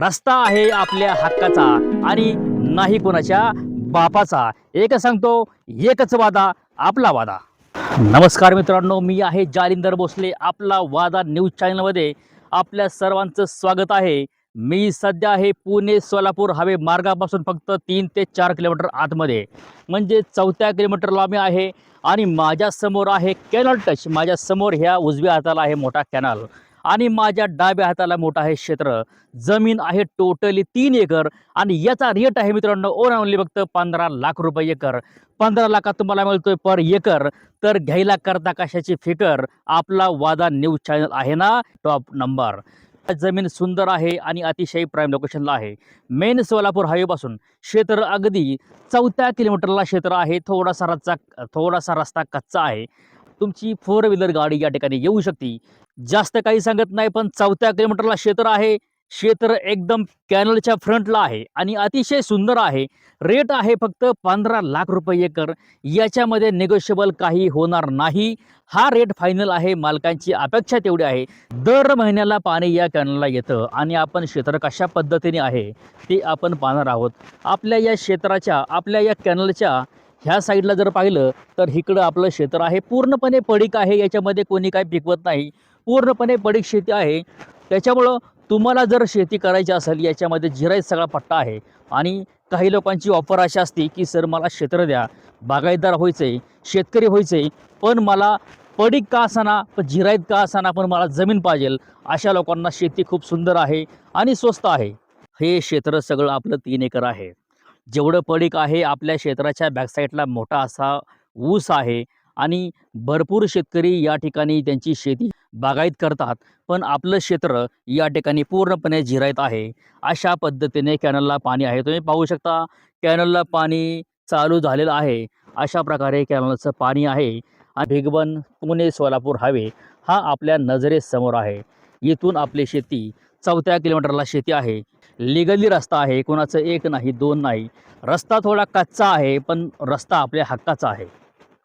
रस्ता आहे आपल्या हक्काचा आणि नाही कोणाच्या बापाचा. एक सांगतो एकच वादा आपला वादा. नमस्कार मित्रांनो मी आहे जालिंदर भोसले आपला वादा न्यूज चॅनलमध्ये. आपल्या सर्वांचं स्वागत आहे. मी सध्या आहे पुणे सोलापूर हवे मार्गापासून फक्त तीन ते चार किलोमीटर आतमध्ये. म्हणजे चौथ्या किलोमीटरला मी आहे आणि माझ्यासमोर आहे कॅनल टच. माझ्यासमोर ह्या उजव्या हाताला आहे मोठा कॅनल. आणि माझ्या डाव्या हाताला मोठं आहे क्षेत्र. जमीन आहे टोटली तीन एकर आणि याचा रेट आहे मित्रांनो ओन ओनली फक्त पंधरा लाख रुपये एकर. पंधरा लाखात तुम्हाला मिळतोय पर एकर. तर घ्यायला करता कशाची फिकर? आपला वादा न्यूज चॅनल आहे ना? Top number. जमीन सुंदर आहे आणि अतिशय प्राईम लोकेशनला आहे. मेन सोलापूर हायवेपासून क्षेत्र अगदी चौथ्या किलोमीटरला क्षेत्र आहे. थोडासा रस्ता थोडासा रस्ता कच्चा आहे. तुमची फोर व्हीलर गाडी या ठिकाणी येऊ शकते. जास्त काही सांगत नाही पण चौथ्या किलोमीटरला क्षेत्र आहे. क्षेत्र एकदम कॅनलच्या फ्रंटला आहे आणि अतिशय सुंदर आहे. रेट आहे फक्त पंधरा लाख रुपये एकर. याच्यामध्ये निगोशिएबल काही होणार नाही. हा रेट फायनल आहे मालकांची अपेक्षा तेवढी आहे. दर महिन्याला पाणी या कॅनलला येतं आणि आपण क्षेत्र कशा पद्धतीने आहे ते आपण पाहणार आहोत. आपल्या या क्षेत्राच्या आपल्या या कॅनलच्या ह्या साईडला जर पाहिलं तर इकडं आपलं क्षेत्र आहे. पूर्णपणे पडीक आहे याच्यामध्ये कोणी काय पिकवत नाही. पूर्णपणे पडीक शेती आहे. त्याच्यामुळं तुम्हाला जर शेती करायची असेल याच्यामध्ये जिराईत सगळा पट्टा आहे. आणि काही लोकांची ऑफर अशी असते की सर मला क्षेत्र द्या. बागायतदार व्हायचं आहे शेतकरी व्हायचं आहे पण मला पडीक का असाना पण जिराईत का असाना पण मला जमीन पाहिजेल अशा लोकांना शेती खूप सुंदर आहे आणि स्वस्त आहे. हे क्षेत्र सगळं आपलं तीन एकर आहे. जेवढं पडीक आहे आपल्या क्षेत्राच्या बॅकसाईडला मोठा असा ऊस आहे आणि भरपूर शेतकरी या ठिकाणी त्यांची शेती बागायत करतात. पण आपलं क्षेत्र या ठिकाणी पूर्णपणे जिरायत आहे. अशा पद्धतीने कॅनलला पाणी आहे. तुम्ही पाहू शकता कॅनलला पाणी चालू झालेलं आहे. अशा प्रकारे कॅनलचं पाणी आहे आणि भिगवण पुणे सोलापूर हायवे हा आपल्या नजरेसमोर आहे. इथून आपली शेती चौथ्या किलोमीटरला शेती आहे. लिगली रस्ता आहे कोणाचं एक नाही दोन नाही. रस्ता थोडा कच्चा आहे पण रस्ता आपल्या हक्काचा आहे.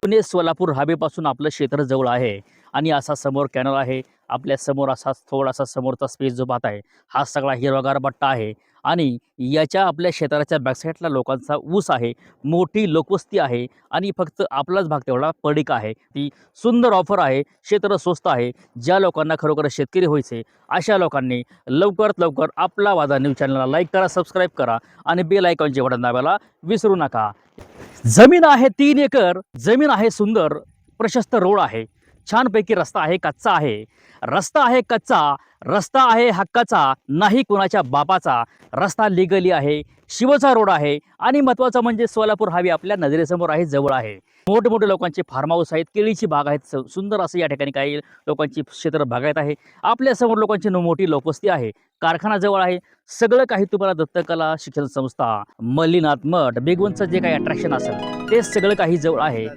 पुणे सोलापूर हवेपासून आपलं क्षेत्र जवळ आहे आणि असा समोर कॅनल आहे. आपल्यासमोर असा थोडासा समोरचा स्पेस जो पाहत आहे हा सगळा हिरवागार बट्टा आहे. आणि याच्या आपल्या क्षेत्राच्या बॅकसाईडला लोकांचा ऊस आहे मोठी लोकवस्ती आहे आणि फक्त आपलाच भाग तेवढा पडीक आहे. ती सुंदर ऑफर आहे क्षेत्र स्वस्त आहे ज्या लोकांना खरोखर शेतकरी व्हायचे अशा लोकांनी लवकरात लवकर आपला वादा न्यूज चॅनलला लाईक करा सबस्क्राईब करा आणि बेल आयकॉनचे बटन दाबायला विसरू नका. जमीन आहे तीन एकर जमीन आहे सुंदर प्रशस्त रोड आहे. छानपैकी रस्ता आहे कच्चा आहे. रस्ता आहे कच्चा रस्ता आहे हक्काचा नाही कोणाच्या बापाचा. रस्ता लिगली आहे शिवचा रोड आहे आणि महत्त्वाचं म्हणजे सोलापूर हावी आपल्या नजरेसमोर आहे जवळ आहे. मोठमोठे लोकांचे फार्म हाऊस आहेत केळीची बाग आहेत सुंदर असं या ठिकाणी काही लोकांची क्षेत्र बागायत आहे. आपल्यासमोर लोकांची मोठी लोकवस्ती आहे कारखाना जवळ आहे. सगळं काही तुम्हाला दत्तकला शिक्षण संस्था मल्लीनाथ मठ बेगवनचं जे काही अट्रॅक्शन असेल ते सगळं काही जवळ आहे.